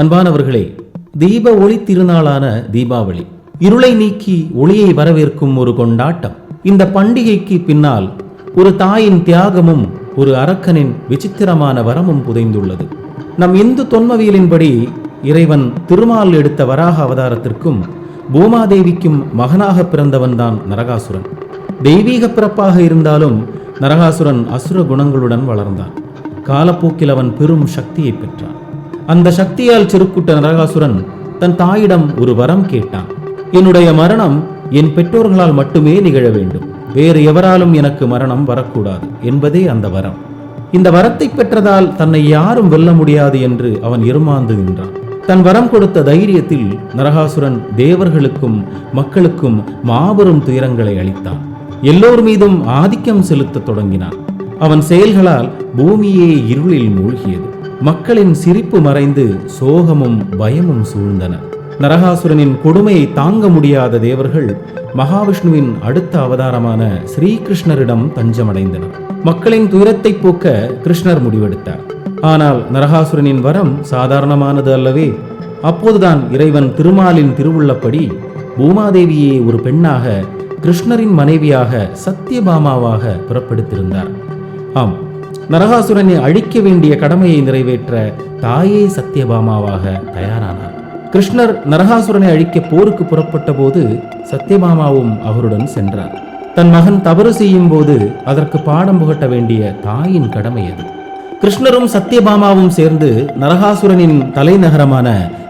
அன்பானவர்களே தீப ஒளி திருநாளான தீபாவளி. இருளை நீக்கி ஒளியை வரவேற்கும் ஒரு கொண்டாட்டம். இந்த பண்டிகைக்கு பின்னால் ஒரு தாயின் தியாகமும் ஒரு அரக்கனின் விசித்திரமான வரமும் புதைந்துள்ளது. நம் இந்து தொன்மவியலின்படி இறைவன் திருமால் எடுத்த வராக அவதாரத்திற்கும் பூமாதேவிக்கும் மகனாக பிறந்தவன்தான் நரகாசுரன். தெய்வீக பிறப்பாக இருந்தாலும் நரகாசுரன் அசுர குணங்களுடன் வளர்ந்தான். காலப்போக்கில் அவன் பெரும் சக்தியை பெற்றான். அந்த சக்தியால் சிறுக்குட்ட நரகாசுரன் தன் தாயிடம் ஒரு வரம் கேட்டான். என்னுடைய மரணம் என் பெற்றோர்களால் மட்டுமே நிகழ வேண்டும். வேறு எவராலும் எனக்கு மரணம் வரக்கூடாது என்பதே அந்த வரம். இந்த வரத்தை பெற்றதால் தன்னை யாரும் வெல்ல முடியாது என்று அவன் இருமாந்து நின்றான். தன் வரம் கொடுத்த தைரியத்தில் நரகாசுரன் தேவர்களுக்கும் மக்களுக்கும் மாபெரும் துயரங்களை அளித்தான். எல்லோர் மீதும் ஆதிக்கம் செலுத்தத் தொடங்கினான். அவன் செயல்களால் பூமியே இருளில் மூழ்கியது. மக்களின் சிரிப்பு மறைந்து சோகமும் பயமும் சூழ்ந்தன. நரகாசுரனின் கொடுமையை தாங்க முடியாத தேவர்கள் மகாவிஷ்ணுவின் அடுத்த அவதாரமான ஸ்ரீகிருஷ்ணரிடம் தஞ்சமடைந்தனர். மக்களின் துயரத்தை போக்க கிருஷ்ணர் முடிவெடுத்தார். ஆனால் நரகாசுரனின் வரம் சாதாரணமானது அல்லவே. அப்போதுதான் இறைவன் திருமாலின் திருவுள்ளப்படி பூமாதேவியை ஒரு பெண்ணாக கிருஷ்ணரின் மனைவியாக சத்தியபாமாவாக புறப்படுத்தியிருந்தார் ஆம் நரகாசுரனை அழிக்க வேண்டிய கடமையை நிறைவேற்ற தாயே சத்தியபாமாவாக தயாரானார். கிருஷ்ணர் நரகாசுரனை அழிக்க போருக்கு புறப்பட்ட போது சத்தியபாமாவும் அவருடன் சென்றார். தன் மகன் தவறு செய்யும் போது அதற்கு பாடம் புகட்ட வேண்டிய தாயின் கடமை அது. கிருஷ்ணரும் சத்தியபாமாவும் சேர்ந்து நரகாசுரனின் தலைநகரமான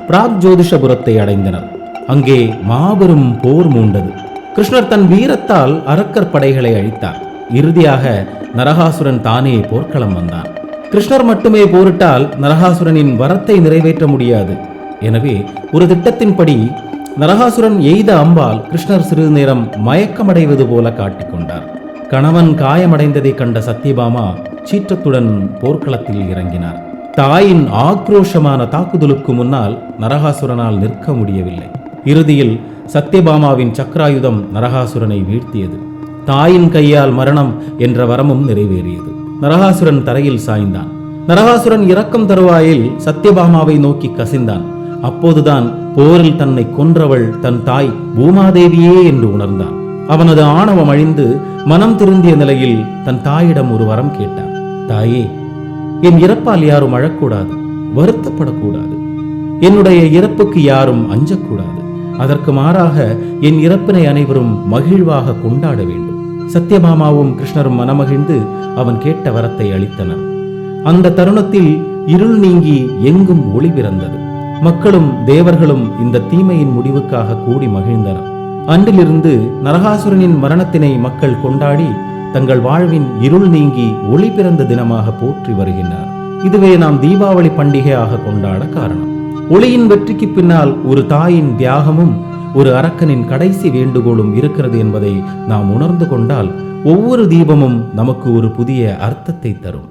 பிராக் ஜோதிஷபுரத்தை அடைந்தனர். அங்கே மாபெரும் போர் மூண்டது. கிருஷ்ணர் தன் வீரத்தால் அரக்கர் படைகளை அழித்தார். இறுதியாக நரகாசுரன் தானே போர்க்களம் வந்தான். கிருஷ்ணர் மட்டுமே போரிட்டால் நரகாசுரனின் வரத்தை நிறைவேற்ற முடியாது. எனவே ஒரு திட்டத்தின்படி நரகாசுரன் எய்த அம்பால் கிருஷ்ணர் சிறிது நேரம் மயக்கமடைவது போல காட்டிக்கொண்டார் கணவன் காயமடைந்ததை கண்ட சத்யபாமா சீற்றத்துடன் போர்க்களத்தில் இறங்கினார். தாயின் ஆக்ரோஷமான தாக்குதலுக்கு முன்னால் நரகாசுரனால் நிற்க முடியவில்லை. இறுதியில் சத்யபாமாவின் சக்கராயுதம் நரகாசுரனை வீழ்த்தியது. தாயின் கையால் மரணம் என்ற வரமும் நிறைவேறியது. நரகாசுரன் தரையில் சாய்ந்தான். நரகாசுரன் இறக்கும் தருவாயில் சத்யபாமாவை நோக்கி கசிந்தான். அப்போதுதான் போரில் தன்னை கொன்றவள் தன் தாய் பூமாதேவியே என்று உணர்ந்தான். அவனது ஆணவம் அழிந்து மனம் திருந்திய நிலையில் தன் தாயிடம் ஒரு வரம் கேட்டான். தாயே என் இறப்பால் யாரும் அழக்கூடாது வருத்தப்படக்கூடாது. என்னுடைய இறப்புக்கு யாரும் அஞ்சக்கூடாது. அதற்கு மாறாக என் இறப்பினை அனைவரும் மகிழ்வாக கொண்டாட வேண்டும். சத்யபாமாவும் கிருஷ்ணரும் மனமகிழ்ந்து அவன் கேட்ட வரத்தை அளித்தனர். அந்த தருணத்தில் இருள் நீங்கி எங்கும் ஒளி பிறந்தது. மக்களும் தேவர்களும் இந்த தீமையின் முடிவுக்காக கூடி மகிழ்ந்தனர். அன்றிலிருந்து நரகாசுரனின் மரணத்தினை மக்கள் கொண்டாடி தங்கள் வாழ்வின் இருள் நீங்கி ஒளி பிறந்த தினமாக போற்றி வருகின்றனர். இதுவே நாம் தீபாவளி பண்டிகையாக கொண்டாட காரணம். ஒளியின் வெற்றிக்கு பின்னால் ஒரு தாயின் தியாகமும் ஒரு அரக்கனின் கடைசி வேண்டுகோளும் இருக்கிறது என்பதை நாம் உணர்ந்து கொண்டால் ஒவ்வொரு தீபமும் நமக்கு ஒரு புதிய அர்த்தத்தை தரும்.